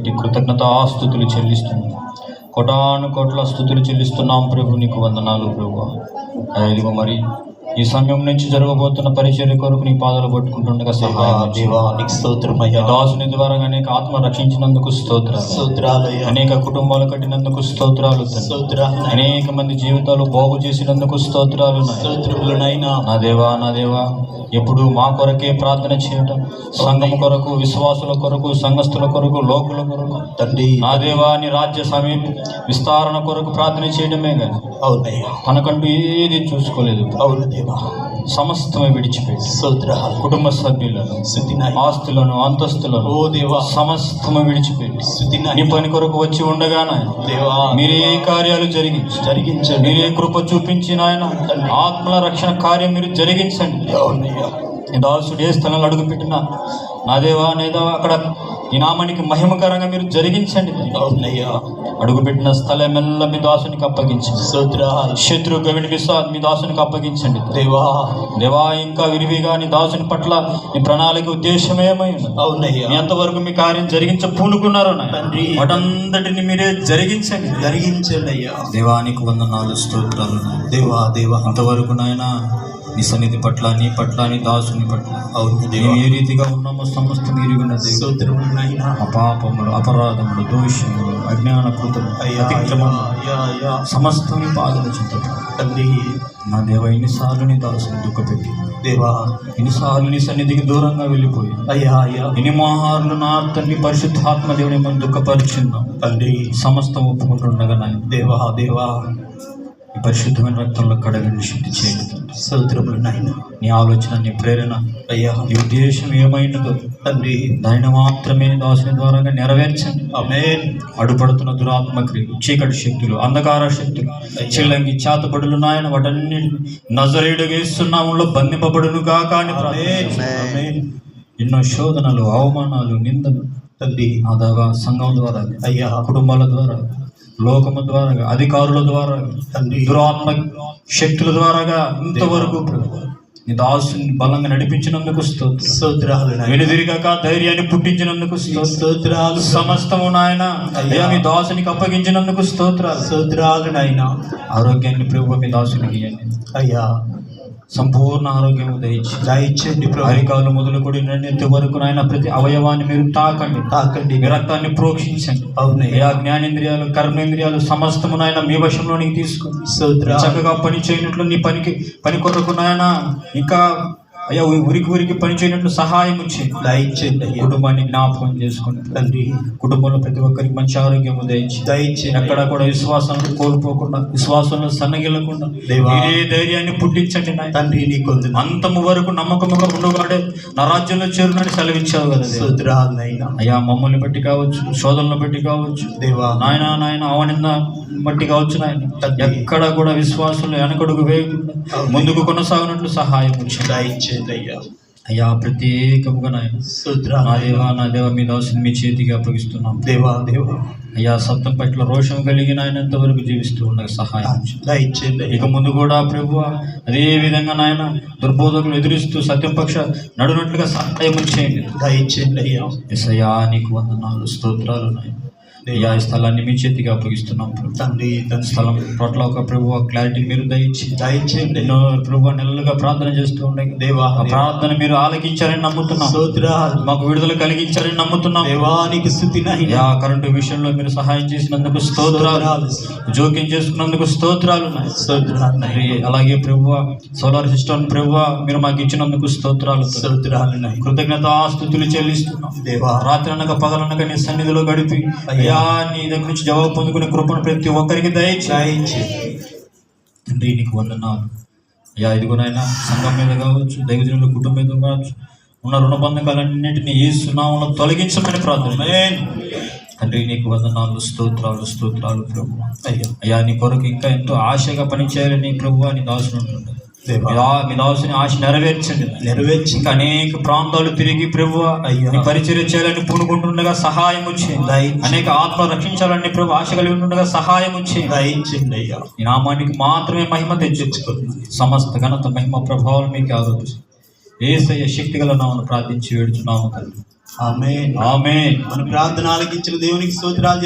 ఇది కృతజ్ఞత ఆస్తుతులు చెల్లిస్తున్నాం కోటాను కోట్ల స్థుతులు చెల్లిస్తున్నాం ప్రభు నీకు వందనాలు ప్రభు. అయ్యా, ఇదిగో మరి ఈ సమయం నుంచి జరగబోతున్న పరిచర్య కొరకు నీ పాదాలు పట్టుకుంటుండగా సహాయం దేవా నీకు స్తోత్రమయ్యా. దాసుని ద్వారా అనేక ఆత్మ రక్షించినందుకు స్తోత్రాలు. స్తోత్రాలయ్యా. అనేక కుటుంబాలు కట్టినందుకు స్తోత్రాలు అనేక మంది జీవితాలు బాగు చేసినందుకు స్తోత్రాలు. స్తోత్రములనైనా. నా దేవా నా దేవా ఎప్పుడు మా కొరకే ప్రార్థన చేయటం. సంఘం కొరకు విశ్వాసుల కొరకు సంఘస్థుల కొరకు లోకుల కొరకు. తండ్రి. నా దేవా నీ రాజ్య సమీప విస్తరణ కొరకు ప్రార్థన చేయడమే కానీ అవునయ్యా. తనకంటూ ఏది చూసుకోలేదు. అవును దేవా సమస్తమే విడిచిపెట్టి స్తోత్రాలు కుటుంబ సభ్యులను ఆస్తులను అంతస్తులను ఓ దేవా. సమస్తము విడిచిపెట్టి నీ పని కొరకు వచ్చి ఉండగానే దేవా. మీరే కార్యాలు జరిగించండి జరిగించండి. మీరే కృప చూపించి నాయన. ఆత్మల రక్షణ కార్యం మీరు జరిగించండి. దాసుడు ఏ స్థలంలో అడుగుపెట్టినా నా దేవా నేదా అక్కడ ఈ నామానికి మహిమకరంగా మీరు జరిగించండి. అవునయ్యా. అడుగుపెట్టిన స్థలమెల్ల మీ దాసునికి అప్పగించండి. శత్రు గవిని విశ్వా మీ దాసునికి అప్పగించండి. దేవా. దేవా ఇంకా విరివిగా నీ దాసుని పట్ల నీ ప్రణాళిక ఉద్దేశమేమై ఉన్నది అవునయ్యా. ఎంతవరకు మీ కార్యం జరిగించ పూనుకున్నారో. తండ్రి. వాటంతటిని మీరే జరిగించండి. జరిగించండి అయ్యా. దేవానికి వందనాలు స్తోత్రాలు. దేవా దేవా. అంతవరకు నాయన నీ సన్నిధి పట్ల నీ పట్ల నీ దాసుని పట్ల. అవును మేము ఏ రీతిగా ఉన్నామో సమస్తం స్తోత్రములనైనా అపాపములు అపరాధములు దోషములు అజ్ఞాన కృతము అయ్యా అతిక్రమము అయ్యా అయ్యా సమస్తం నీ పాదల చింత. తండ్రి నా దేవ ఎన్నిసార్లు నీ దాసుని దుఃఖపెట్టి. దేవా. ఎన్నిసార్లు నీ సన్నిధికి దూరంగా వెళ్ళిపోయి. అయ్యా అయ్యా. ఎన్ని మోహార్లు నా తండ్రి పరిశుద్ధాత్మ దేవుని మనం దుఃఖపరిచిందాం తండ్రి సమస్తం ఒప్పుకుంటుండగా నాయన. దేవా దేవా. పరిశుద్ధమైన రక్తంలో కడగండి శుద్ధి చేయండి. తండ్రి. స్తోత్రములనైనా నీ ఆలోచన నీ ప్రేరణ అయ్యా నీ ఉద్దేశం ఏమైనదో తండ్రి దానిని మాత్రమే దాసుని ద్వారా నెరవేర్చండి. ఆమేన్. అడుపడుతున్న దురాత్మ క్రియలు చీకటి శక్తులు అంధకార శక్తులు చిల్లంగి చేతబడులు నాయన వాటన్నిటి నజరేడుగా ఇస్తున్నాములో బంధింపబడును. ఆమేన్. ఎన్నో శోధనలు అవమానాలు నిందలు తండ్రి ఆదాగా సంఘం ద్వారా అయ్యా. కుటుంబాల ద్వారా లోకము ద్వారా అధికారుల ద్వారా దురాత్మ శక్తుల ద్వారాగా ఇంతవరకు నీ దాసుని బలంగా నడిపించినందుకు స్తోత్రం. స్తోత్రాలు వెనుదిరిగాక ధైర్యాన్ని పుట్టించినందుకు స్తోత్రం. స్తోత్రాలు. సమస్తము నాయన. అయ్యా. మీ దాసునికి అప్పగించినందుకు స్తోత్రాలు. స్తోత్రాలు నాయనా. ఆరోగ్యాన్ని ప్రభు మీ దాసునికి అయ్యా. సంపూర్ణ ఆరోగ్యం దయచి దయచేయండి అరికాలు మొదలుకొని నెత్తి వరకు నాయన ప్రతి అవయవాన్ని మీరు తాకండి. తాకండి. మీ రక్తాన్ని ప్రోక్షించండి. అవునయ్యా అయ్యా జ్ఞానేంద్రియాలు కర్మేంద్రియాలు సమస్తము నాయన మీ వశంలోనికి స్తోత్రాలు చక్కగా పని చేయనట్లు నీ పనికి పని కొరకు నాయన ఇంకా అయ్యా ఉరికి ఉరికి పని చేయనట్లు సహాయం చేయండి. దయచేయండి కుటుంబాన్ని జ్ఞాపకం చేసుకుని తండ్రి కుటుంబంలో ప్రతి ఒక్కరికి మంచి ఆరోగ్యం దయచి దయచేయండి. ఎక్కడ కూడా విశ్వాసాన్ని కోల్పోకుండా విశ్వాసంలో సన్నగిల్లకుండా దేవా. మీరే ధైర్యాన్ని పుట్టించండి తండ్రి నీ కొందు అంతము వరకు నమ్మకముగా ఉండగాడే నా రాజ్యంలో చేరునని సెలవిచ్చావు కదా అయ్యా మమ్మల్ని బట్టి కావచ్చు శోధనలు బట్టి కావచ్చు దేవా. నాయన నాయన అవనింద బట్టి కావచ్చు నాయన. ఎక్కడ కూడా విశ్వాసంలో వెనకడుగు వేయకుండా ముందుకు కొనసాగినట్లు సహాయం వచ్చింది దయచేయండి అయ్యా అయ్యా ప్రత్యేకముగా నాయన నా స్తోత్రాలు దేవా నా దేవ మీ దాసుని మీ చేతికి అప్పగిస్తున్నాం దేవా దేవా అయ్యా సత్యం పట్ల రోషం కలిగిన ఆయనంత వరకు జీవిస్తూ ఉండగా సహాయం చేయండి. ఇక అయ్యా ముందు కూడా ప్రభు అదే విధంగా నాయన దుర్బోధకులు ఎదురిస్తూ సత్యం పక్ష నడునట్లుగా సహాయం చేయండి దయచేయండి అయ్యా ఎసయ్యా నీకు వందనాలు స్తోత్రాలు నాయన అయ్యా ఈ స్థలాన్ని మీ చేతికి అప్పగిస్తున్నాం ప్రభు. తండ్రి తండ్రి. స్థలం పట్ల ఒక ప్రభు క్లారిటీ మీరు దయచి దయచేయండి. ప్రభు నెలలుగా ప్రార్థన చేస్తూ ఉండగా దేవా ఆ ప్రార్థన మీరు ఆలకించారని నమ్ముతున్నాం. స్తోత్రాలు. మాకు విడుదల కలిగించారని నమ్ముతున్నాం. దేవానికి స్థుతి అయ్యా కరెంటు విషయంలో మీరు సహాయం చేసినందుకు స్తోత్రాలు. జోక్యం చేసుకున్నందుకు స్తోత్రాలు అలాగే ప్రభువ సోలార్ సిస్టమ్ ప్రభువ మీరు మాకు ఇచ్చినందుకు స్తోత్రాలు కృతజ్ఞత స్థుతులు చెల్లిస్తున్నాం. దేవా. రాత్రి అనక పగలనక నీ సన్నిధిలో గడిపి అయ్యా. నీ దగ్గర నుంచి జవాబు పొందుకునే కృపను ప్రతి ఒక్కరికి దయచేయించి తండ్రి నీకు వందనాలు. అయ్యా ఇదిగోనైనా సంఘం మీద కావచ్చు దైవజనుల కుటుంబం మీద కావచ్చు ఉన్న రుణబంధకాలన్నింటినీ ఈ సునామంలో తొలగించమని ప్రార్థన. తండ్రి నీకు వందనాలు స్తోత్రాలు స్తోత్రాలు ప్రభు. అయ్యా అయ్యా నీ కొరకు ఇంకా ఎంతో ఆశగా పనిచేయాలని ప్రభు అని దాసుని ఉంటుండే ఆశ నెరవేర్చండి నెరవేర్చి ఇంకా అనేక ప్రాంతాలు తిరిగి ప్రభు అయ్యా. నీ పరిచర్య చేయాలని పూనుకుంటుండగా సహాయం దయచేయండి అనేక ఆత్మ రక్షించాలని ప్రభు ఆశ కలిగి ఉంటుండగా సహాయం వచ్చేయండి దయచేయండి అయ్యా. ఈ నామానికి మాత్రమే మహిమ తెచ్చుకుంటున్నాను సమస్త ఘనత మహిమ ప్రభావం మీకు ఆరోపిస్తుంది ఏసయ్య శక్తి గల నామను ప్రార్థించి వేడుచున్నాము ఆమేన్. ఆమె మన ప్రార్థన ఆలకించిన దేవునికి స్తోత్రాలు